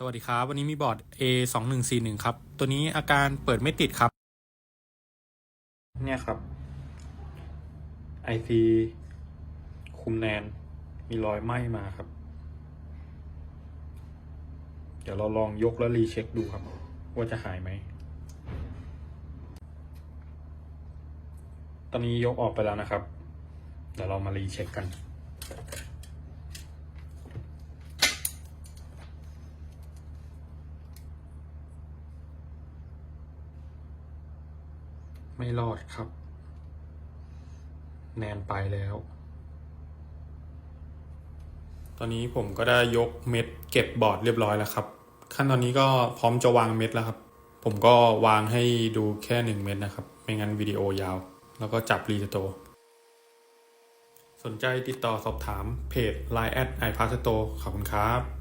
สวัสดีครับ วันนี้มีบอร์ด A 2 1 4 1ครับ ตัวนี้อาการเปิดไม่ติดครับ เนี่ยครับ IC คุมแนน มีรอยไหม้มาครับ เดี๋ยวเราลองยกแล้วรีเช็คดูครับ ว่าจะหายไหม ตอนนี้ยกออกไปแล้วนะครับ เดี๋ยวเรามารีเช็คกัน ไม่รอดครับ แนนไปแล้ว ตอนนี้ผมก็ได้ยกเม็ดเก็บบอร์ดเรียบร้อยแล้วครับ ขั้นตอนนี้ก็พร้อมจะวางเม็ดแล้วครับ ผมก็วางให้ดูแค่หนึ่งเม็ดนะครับ ไม่งั้นวิดีโอยาว แล้วก็จับรีสโตสนใจติดต่อสอบถามเพจ Line แอดไอพาสโตขอบคุณครับ